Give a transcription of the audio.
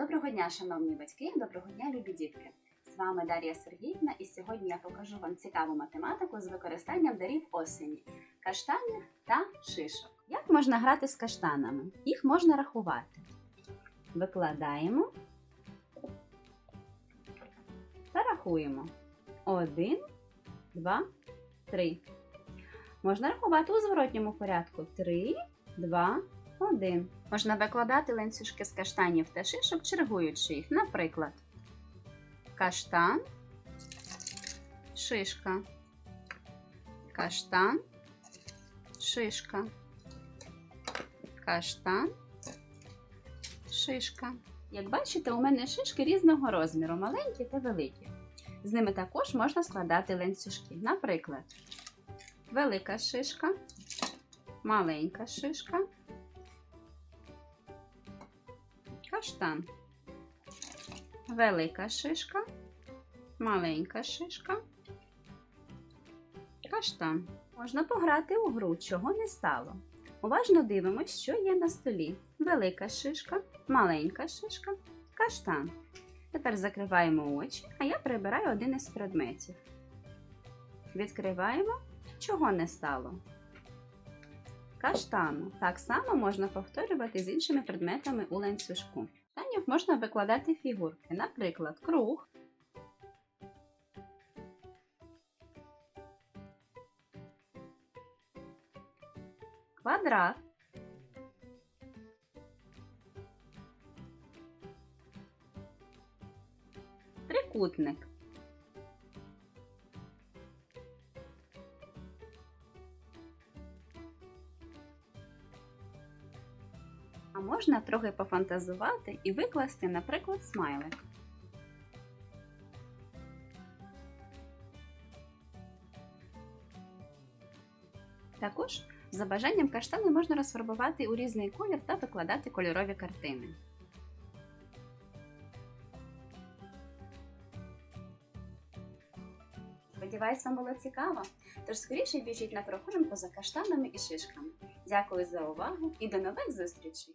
Доброго дня, шановні батьки, доброго дня, любі дітки! З вами Дар'я Сергіївна, і сьогодні я покажу вам цікаву математику з використанням дарів осені, каштанів та шишок. Як можна грати з каштанами? Їх можна рахувати. Викладаємо та рахуємо. Один, два, три. Можна рахувати у зворотньому порядку. Три, два, один. Можна викладати ланцюжки з каштанів та шишок, чергуючи їх. Наприклад, каштан, шишка, каштан, шишка, каштан, шишка. Як бачите, у мене шишки різного розміру, маленькі та великі. З ними також можна складати ланцюжки. Наприклад, велика шишка, маленька шишка, каштан. Велика шишка, маленька шишка, каштан. Можна пограти у гру, чого не стало. Уважно дивимось, що є на столі. Велика шишка, маленька шишка, каштан. Тепер закриваємо очі, а я прибираю один із предметів. Відкриваємо, чого не стало. Каштану. Так само можна повторювати з іншими предметами у ланцюжку. Каштанів можна викладати фігурки, наприклад, круг, квадрат, трикутник. Можна трохи пофантазувати і викласти, наприклад, смайлик. Також за бажанням каштани можна розфарбувати у різний колір та викладати кольорові картини. Сподіваюсь, вам було цікаво. Тож скоріше біжіть на прогулянку за каштанами і шишками. Дякую за увагу і до нових зустрічей!